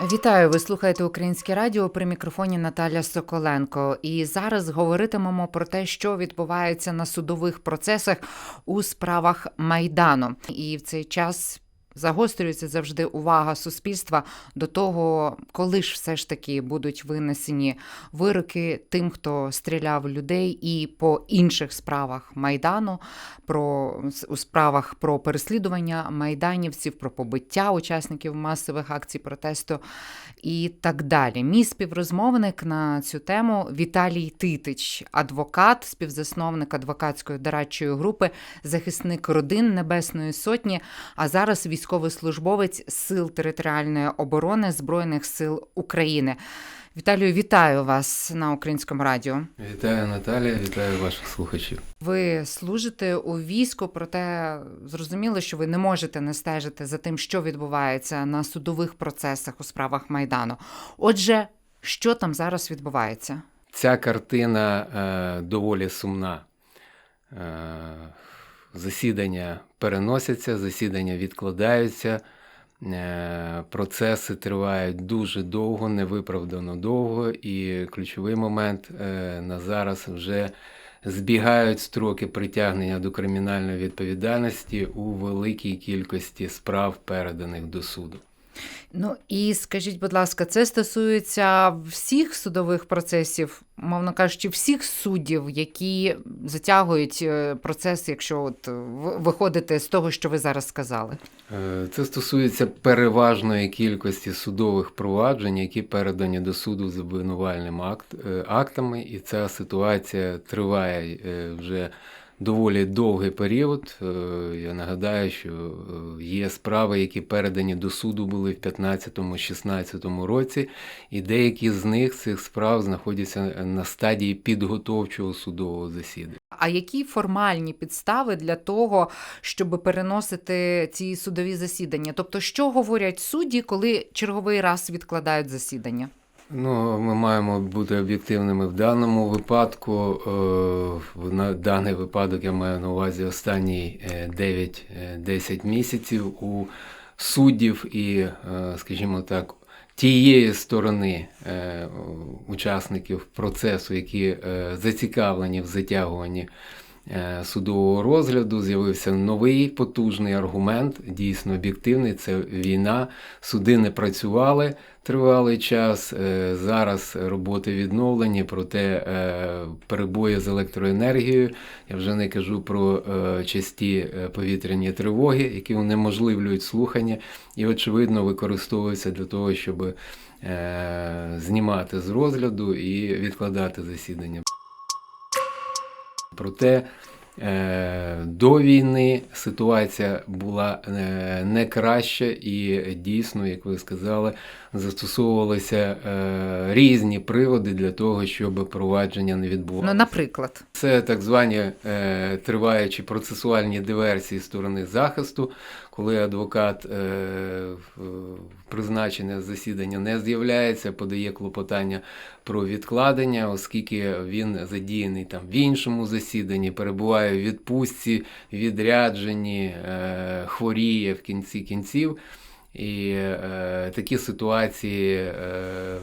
Вітаю! Ви слухаєте Українське радіо при мікрофоні Наталя Соколенко. І зараз говоритимемо про те, що відбувається на судових процесах у справах майдану. І в цей час загострюється завжди увага суспільства до того, коли ж все ж таки будуть винесені вироки тим, хто стріляв людей, і по інших справах майдану, про у справах про переслідування майданівців, про побиття учасників масових акцій протесту і так далі. Мій співрозмовник на цю тему Віталій Титич, адвокат, співзасновник адвокатської дорадчої групи, захисник родин Небесної Сотні, а зараз військовослужбовець Сил територіальної оборони Збройних сил України. Віталію, вітаю вас на українському радіо. Вітаю Наталія, вітаю ваших слухачів. Ви служите у війську, проте зрозуміло, що ви не можете не стежити за тим, що відбувається на судових процесах у справах майдану. Отже, що там зараз відбувається? Ця картина е, доволі сумна. Е, засідання переносяться, засідання відкладаються. Е, Процеси тривають дуже довго, невиправдано довго, і ключовий момент е, на зараз вже збігають строки притягнення до кримінальної відповідальності у великій кількості справ, переданих до суду. Ну і скажіть, будь ласка, це стосується всіх судових процесів, мовно кажучи, всіх суддів, які затягують е, процес, якщо от ви- виходите з того, що ви зараз сказали. Е, Це стосується переважної кількості судових проваджень, які передані до суду з обвинувальним акт, е, актами, і ця ситуація триває е, вже доволі довгий період. Е, Я нагадаю, що е, є справи, які передані до суду були в 2015-16 році, і деякі з них цих справ знаходяться на стадії підготовчого судового засідання. А які формальні підстави для того, щоб переносити ці судові засідання? Тобто, що говорять судді, коли черговий раз відкладають засідання? Ну, ми маємо бути об'єктивними в даному випадку. Е, На даний випадок я маю на увазі останні е, 9-10 місяців у суддів і, е, скажімо так, тієї сторони е, учасників процесу, які е, зацікавлені в затягуванні е, судового розгляду, з'явився новий потужний аргумент, дійсно об'єктивний. Це війна. Суди не працювали тривалий час. Е, Зараз роботи відновлені, проте е, перебої з електроенергією. Я вже не кажу про е, часті е, повітряні тривоги, які унеможливлюють слухання, і, очевидно, використовуються для того, щоб е, знімати з розгляду і відкладати засідання. Проте е, до війни ситуація була е, не краща, і дійсно, як ви сказали, застосовувалися е, різні приводи для того, щоб провадження не відбувалося. Ну, наприклад, Це так звані е, триваючі процесуальні диверсії сторони захисту, коли адвокат е, призначене засідання не з'являється, подає клопотання про відкладення, оскільки він задіяний там в іншому засіданні, перебуває в відпустці, відрядженні, е, хворіє в кінці кінців. І е, такі ситуації е,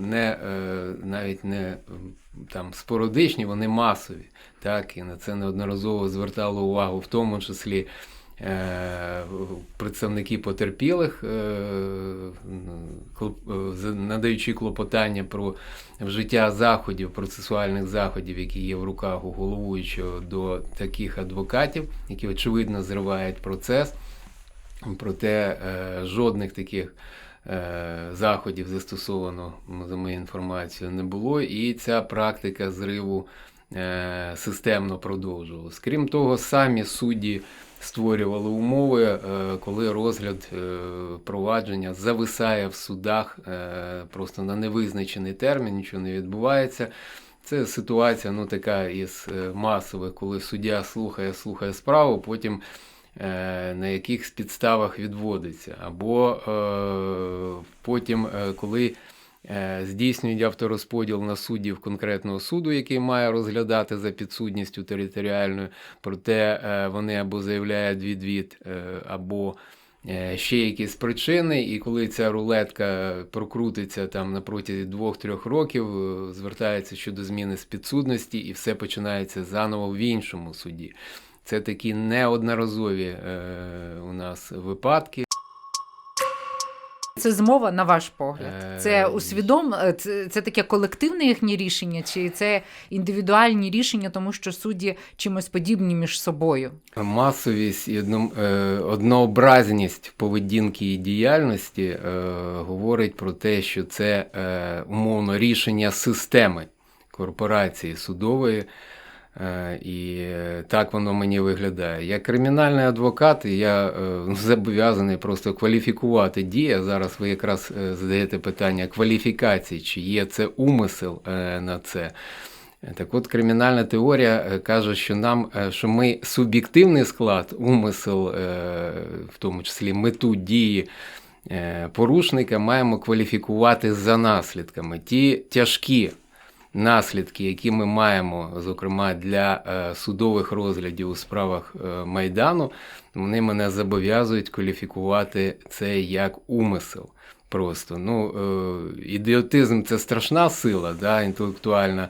не, е, навіть не там спорадичні, вони масові. Так? І на це неодноразово звертало увагу, в тому числі е, представники потерпілих, е, е, надаючи клопотання про вжиття заходів, процесуальних заходів, які є в руках у головуючого до таких адвокатів, які очевидно зривають процес. Проте е, жодних таких е, заходів застосовано, за моєю інформацією, не було, і ця практика зриву е, системно продовжувалась. Крім того, самі судді створювали умови, коли розгляд провадження зависає в судах просто на невизначений термін, нічого не відбувається. Це ситуація ну, така із масових, коли суддя слухає, слухає справу, потім на яких підставах відводиться. Або е, потім, е, коли е, здійснюють авторозподіл на суддів конкретного суду, який має розглядати за підсудністю територіальною, проте е, вони або заявляють відвід, е, або е, ще якісь причини, і коли ця рулетка прокрутиться там на протязі 2-3 років, е, звертається щодо зміни спідсудності, і все починається заново в іншому суді. Це такі неодноразові е, у нас випадки. Це змова, на ваш погляд. Е, Це усвідом, це, це таке колективне їхнє рішення, чи це індивідуальні рішення, тому що судді чимось подібні між собою. Масовість і одно, е, однообразність поведінки і діяльності е, говорить про те, що це е, умовно рішення системи корпорації судової. Е, І так воно мені виглядає. Як кримінальний адвокат, я е, зобов'язаний просто кваліфікувати дії. Зараз ви якраз е, задаєте питання кваліфікації, чи є це умисел на це. Так от, кримінальна теорія каже, що нам, що ми суб'єктивний склад, умисел, в тому числі мету дії порушника, маємо кваліфікувати за наслідками. Ті тяжкі наслідки, які ми маємо, зокрема для е, судових розглядів у справах е, Майдану, вони мене зобов'язують кваліфікувати це як умисел. Просто ну, е, ідіотизм це страшна сила, да, інтелектуальна,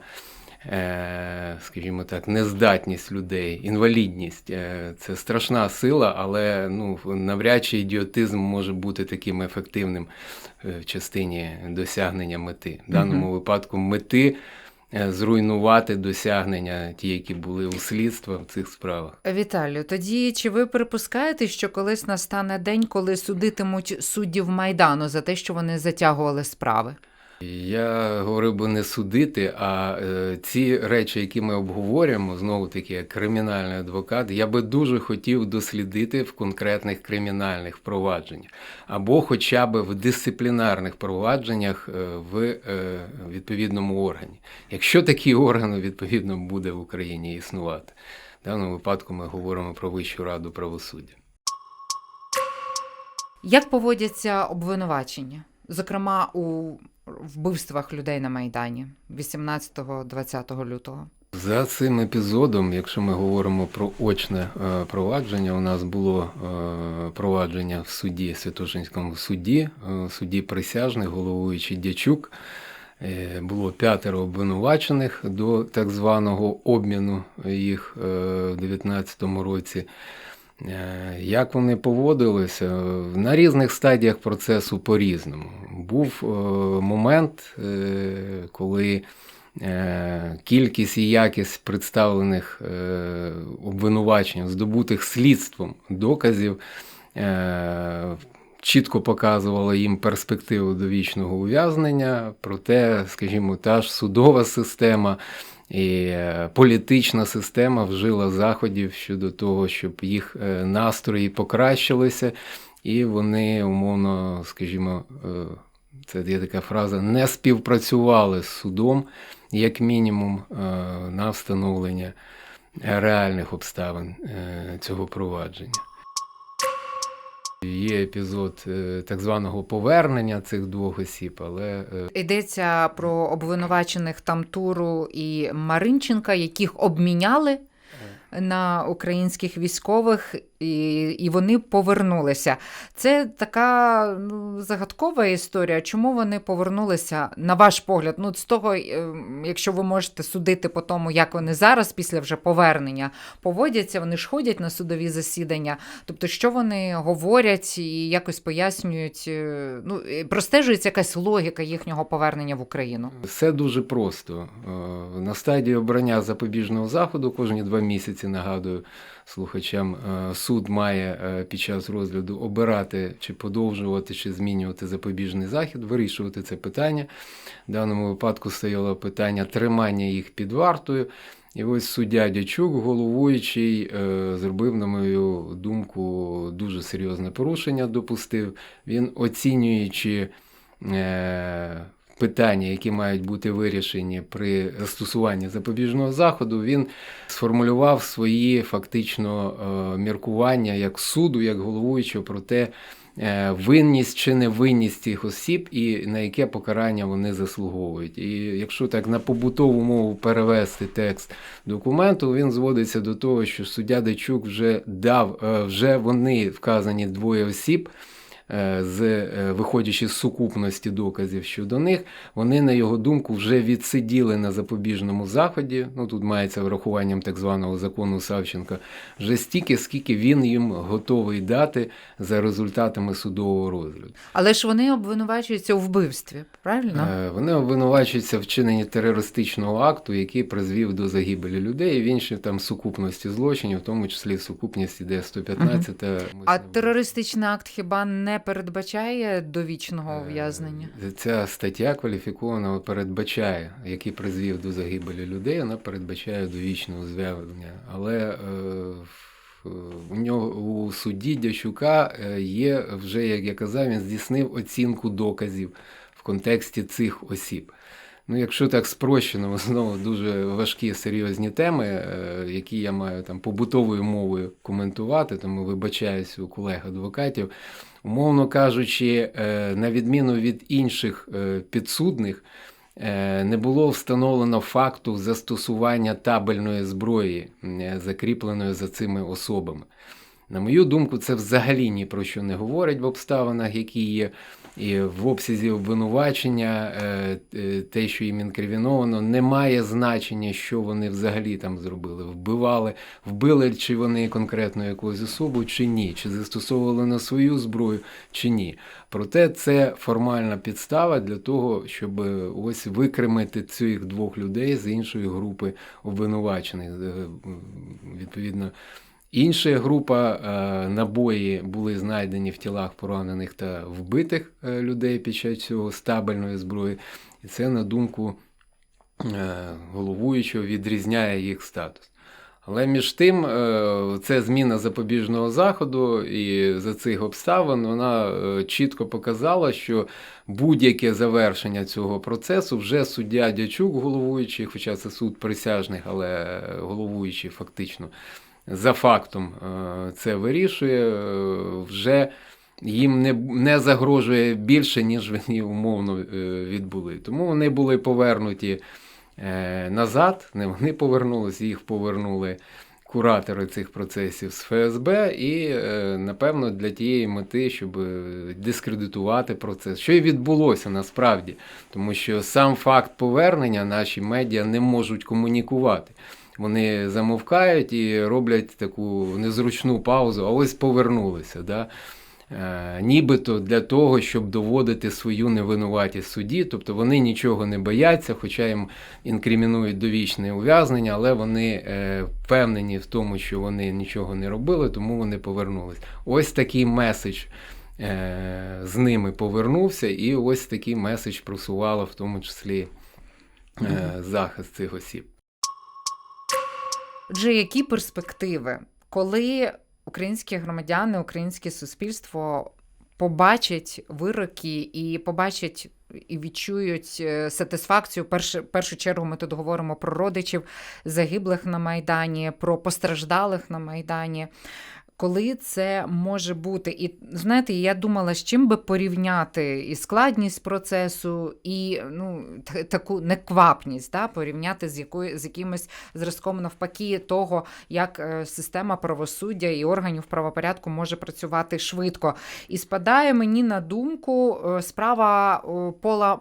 скажімо так, нездатність людей, інвалідність е, це страшна сила, але ну, навряд чи ідіотизм може бути таким ефективним е, в частині досягнення мети. В даному випадку мети е, зруйнувати досягнення, ті, які були у слідства в цих справах. Віталію, тоді чи ви припускаєте, що колись настане день, коли судитимуть суддів Майдану за те, що вони затягували справи? Я говорив би не судити, а е, ці речі, які ми обговорюємо, знову таки, як кримінальний адвокат, я би дуже хотів дослідити в конкретних кримінальних провадженнях, або хоча б в дисциплінарних провадженнях е, в е, відповідному органі. Якщо такий орган відповідно буде в Україні існувати, в даному випадку ми говоримо про Вищу раду правосуддя. Як поводяться обвинувачення? Зокрема, у вбивствах людей на Майдані 18-20 лютого. За цим епізодом, якщо ми говоримо про очне е, провадження, у нас було е, провадження в суді, Святошинському суді, е, суді присяжних, головуючий Дячук. Було п'ятеро обвинувачених до так званого обміну їх в 2019 році. Е, Як вони поводилися на різних стадіях процесу по-різному. Був е, момент, е, коли кількість і якість представлених обвинувачень, здобутих слідством доказів, чітко показувала їм перспективу довічного ув'язнення, проте, скажімо, та ж судова система. І е, політична система вжила заходів щодо того, щоб їх е, настрої покращилися, і вони умовно, скажімо, е, це є така фраза, не співпрацювали з судом, як мінімум, на встановлення реальних обставин цього провадження. Є епізод е, так званого повернення цих двох осіб, але е, Йдеться про обвинувачених Тамтуру і Маринченка, яких обміняли на українських військових, і, і вони повернулися. Це така ну, загадкова історія. Чому вони повернулися, на ваш погляд? Ну, з того, е, якщо ви можете судити по тому, як вони зараз, після вже повернення, поводяться, вони ж ходять на судові засідання. Тобто, що вони говорять і якось пояснюють, е, ну, простежується якась логіка їхнього повернення в Україну. Все дуже просто. Е, На стадії обрання запобіжного заходу кожні два місяці нагадую слухачам, е, суд має е, під час розгляду обирати чи подовжувати, чи змінювати запобіжний захід, вирішувати це питання. В даному випадку стояло питання тримання їх під вартою. І ось суддя Дячук, головуючий, е, зробив, на мою думку, дуже серйозне порушення, допустив. Він, оцінюючи е, питання, які мають бути вирішені при застосуванні запобіжного заходу, він сформулював свої фактично е, міркування як суду, як головуючого про те, е, винність чи невинність цих осіб і на яке покарання вони заслуговують. І якщо так на побутову мову перевести текст документу, він зводиться до того, що суддя Дечук вже дав, е, вже вони вказані двоє осіб. Е, З е, виходячи з сукупності доказів щодо них, вони, на його думку, вже відсиділи на запобіжному заході. Ну тут мається врахуванням так званого закону Савченка, вже стільки, скільки він їм готовий дати за результатами судового розгляду. Але ж вони обвинувачуються у вбивстві, правильно? Е, Вони обвинувачуються в вчиненні терористичного акту, який призвів до загибелі людей, і в іншій там сукупності злочинів, в тому числі в сукупності, де 115 А терористичний акт хіба не передбачає довічного ув'язнення? Е, Ця стаття кваліфікована передбачає, який призвів до загибелі людей, вона передбачає довічне ув'язнення. Але е, у нього у судді Дячука е, є вже, як я казав, він здійснив оцінку доказів в контексті цих осіб. Ну, якщо так спрощено, знову дуже важкі серйозні теми, е, які я маю там побутовою мовою коментувати, тому вибачаюсь у колег-адвокатів. Умовно кажучи, е, на відміну від інших е, підсудних, не було встановлено факту застосування табельної зброї, закріпленої за цими особами. На мою думку, це взагалі ні про що не говорить в обставинах, які є. І в обсязі обвинувачення е, е, те, що їм інкриміновано, не має значення, що вони взагалі там зробили. Вбивали, вбили чи вони конкретно якусь особу, чи ні, чи застосовували на свою зброю, чи ні. Проте це формальна підстава для того, щоб е, ось викремити цих двох людей з іншої групи обвинувачених. Відповідно. Інша група е, набої були знайдені в тілах поранених та вбитих е, людей під час цього стабельної зброї, і це, на думку е, головуючого, відрізняє їх статус. Але між тим, це зміна запобіжного заходу, і за цих обставин вона чітко показала, що будь-яке завершення цього процесу вже суддя Дячук, головуючий, хоча це суд присяжних, але головуючий фактично за фактом е, це вирішує, е, вже їм не, не загрожує більше, ніж вони умовно е, відбули. Тому вони були повернуті назад, не вони повернулися, їх повернули куратори цих процесів з ФСБ, і, напевно, для тієї мети, щоб дискредитувати процес, що і відбулося насправді, тому що сам факт повернення наші медіа не можуть комунікувати. Вони замовкають і роблять таку незручну паузу, а ось повернулися. Да? Е, нібито для того, щоб доводити свою невинуватість суді, тобто вони нічого не бояться, хоча їм інкримінують довічне ув'язнення, але вони е, впевнені в тому, що вони нічого не робили, тому вони повернулись. Ось такий меседж е, з ними повернувся, і ось такий меседж просувало в тому числі захист цих осіб. Отже, які перспективи, коли українські громадяни, українське суспільство побачать вироки і побачать і відчують е, сатисфакцію. Перш, першу чергу ми тут говоримо про родичів загиблих на Майдані, про постраждалих на Майдані. Коли це може бути, і знаєте, я думала, з чим би порівняти і складність процесу, і ну таку неквапність, да, порівняти з якою з якимось зразком навпаки того, як е, система правосуддя і органів правопорядку може працювати швидко. І спадає мені на думку е, справа Пола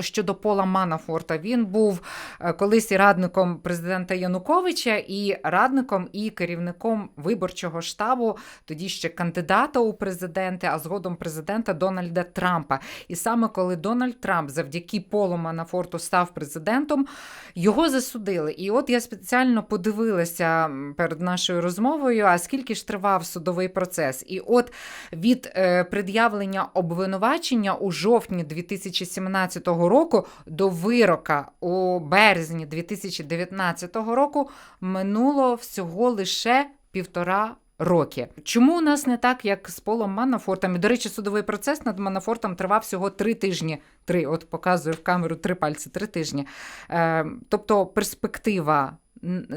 щодо Пола Манафорта. Він був е, колись і радником президента Януковича, і радником і керівником виборчого штабу, тоді ще кандидата у президенти, а згодом президента Дональда Трампа. І саме коли Дональд Трамп завдяки Полу Манафорту став президентом, його засудили. І от я спеціально подивилася перед нашою розмовою, а скільки ж тривав судовий процес. І от від е, пред'явлення обвинувачення у жовтні 2017 року до вирока у березні 2019 року минуло всього лише півтора. Роки. Чому у нас не так, як з Полом Манафортом? До речі, судовий процес над Манафортом тривав всього три тижні. Три, от показую в камеру три пальці, три тижні. Е, тобто перспектива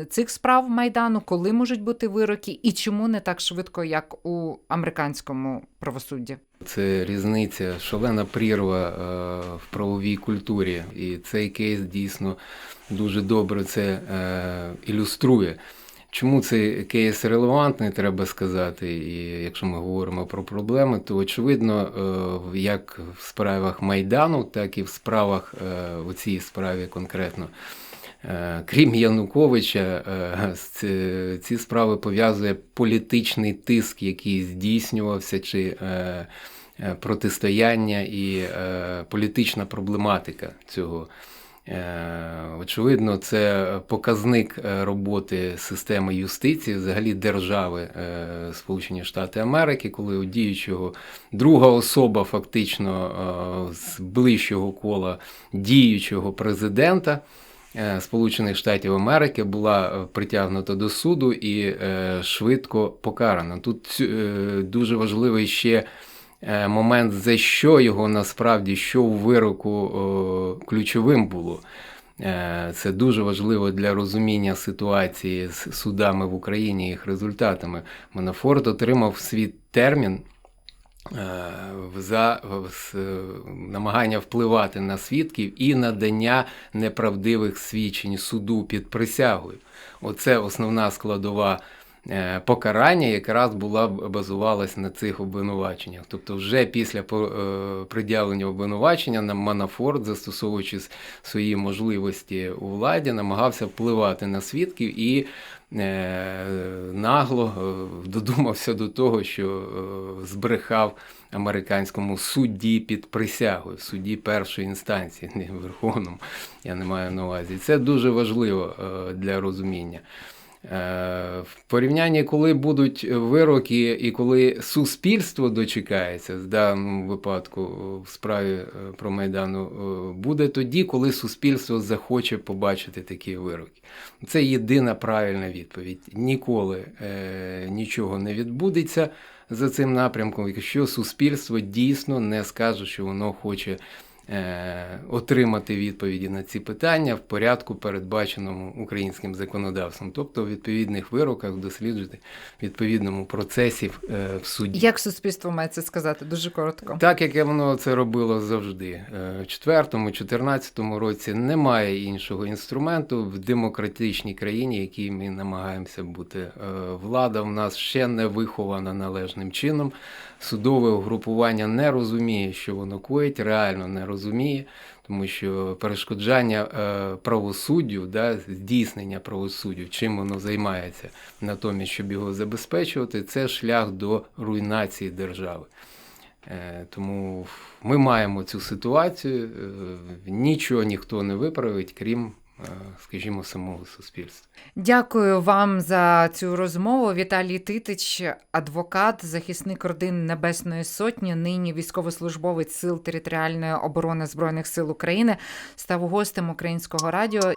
цих справ майдану, коли можуть бути вироки, і чому не так швидко, як у американському правосудді? Це різниця, шалена прірва е, в правовій культурі. І цей кейс дійсно дуже добре це е, ілюструє. Чому цей кейс релевантний, треба сказати, і якщо ми говоримо про проблеми, то очевидно, е, як в справах Майдану, так і в справах е, у цій справі конкретно. Е, Крім Януковича, ці- справи пов'язує політичний тиск, який здійснювався, чи протистояння і політична проблематика цього. Е, Очевидно, це показник е, роботи системи юстиції, взагалі держави е, Сполучені Штати Америки, коли у діючого друга особа, фактично з ближчого кола діючого президента. Сполучених Штатів Америки була притягнута до суду і швидко покарана. Тут дуже важливий ще момент, за що його насправді, що у вироку ключовим було. Е, Це дуже важливо для розуміння ситуації з судами в Україні і їх результатами. Манафорт отримав свій термін е, за е, намагання впливати на свідків і надання неправдивих свідчень суду під присягою. Оце основна складова е, покарання, якраз була базувалась на цих обвинуваченнях. Тобто, вже після е, обвинувачення на Манафорт, застосовуючи свої можливості у владі, намагався впливати на свідків і е, нагло е, додумався до того, що е, збрехав американському судді під присягою, судді першої інстанції, не верховному, я не маю на увазі. Це дуже важливо е, для розуміння. Е, В порівнянні, коли будуть вироки і коли суспільство дочекається, в даному випадку в справі е, про Майдану, е, буде тоді, коли суспільство захоче побачити такі вироки. Це єдина правильна відповідь. Ніколи е, нічого не відбудеться за цим напрямком, якщо суспільство дійсно не скаже, що воно хоче отримати відповіді на ці питання в порядку, передбаченому українським законодавством, тобто в відповідних вироках досліджувати в відповідному процесі е, в суді. Як суспільство має це сказати? Дуже коротко. Так як воно це робило завжди. Е, В четвертому, чотирнадцятому році немає іншого інструменту в демократичній країні, якій ми намагаємося бути. Е, Влада в нас ще не вихована належним чином. Судове угрупування не розуміє, що воно коїть, реально не розуміє, тому що перешкоджання е, правосуддю, да, здійснення правосуддю, чим воно займається, натомість, щоб його забезпечувати, це шлях до руйнації держави. Е, Тому ми маємо цю ситуацію, е, нічого ніхто не виправить, крім, скажімо, самого суспільства. Дякую вам за цю розмову. Віталій Титич, адвокат, захисник родин Небесної Сотні, нині військовослужбовець Сил територіальної оборони Збройних сил України, став гостем українського радіо.